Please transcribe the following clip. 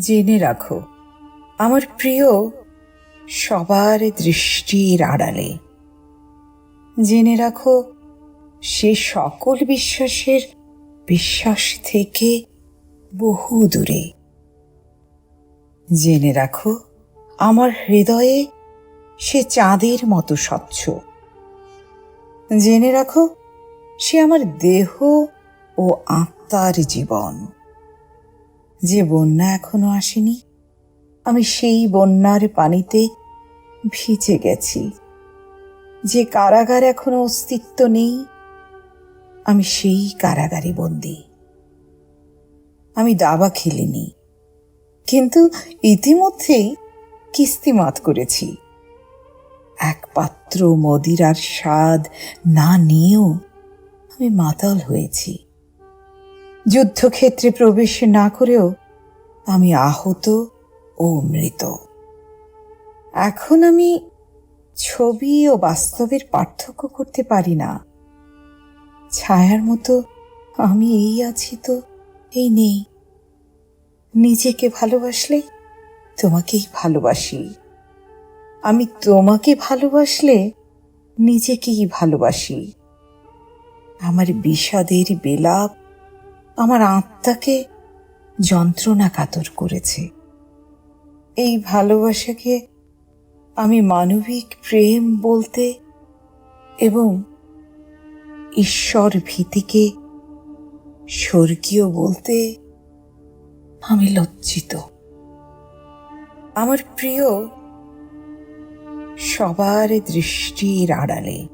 জেনে রাখো, আমার প্রিয় সবার দৃষ্টির আড়ালে। জেনে রাখো, সে সকল বিশ্বাসের বিশ্বাস থেকে বহু দূরে। জেনে রাখো, আমার হৃদয়ে সে চাঁদের মতো স্বচ্ছ। জেনে রাখো, সে আমার দেহ ও আত্মার জীবন। যে বন্যা এখনও আসেনি, আমি সেই বন্যার পানিতে ভিজে গেছি। যে কারাগার এখনও অস্তিত্ব নেই, আমি সেই কারাগারে বন্দি। আমি দাবা খেলিনি, কিন্তু ইতিমধ্যেই কিস্তিমাত করেছি। এক পাত্র মদিরার স্বাদ না নিয়েও আমি মাতাল হয়েছি। যুদ্ধক্ষেত্রে প্রবেশ না করেও আমি আহত ও মৃত। এখন আমি ছবি ও বাস্তবের পার্থক্য করতে পারি না। ছায়ার মতো আমি এই আছি তো, এই নেই। নিজেকে ভালোবাসলে তোমাকেই ভালোবাসি। আমি তোমাকে ভালোবাসলে নিজেকেই ভালোবাসি। আমার বিষাদের বিলাপ আমার আত্মাকে যন্ত্রণা কাতর করেছে। এই ভালোবাসাকে আমি মানবিক প্রেম বলতে এবং ঈশ্বর ভীতিকে স্বর্গীয় বলতে আমি লজ্জিত। আমার প্রিয় সবার দৃষ্টির আড়ালে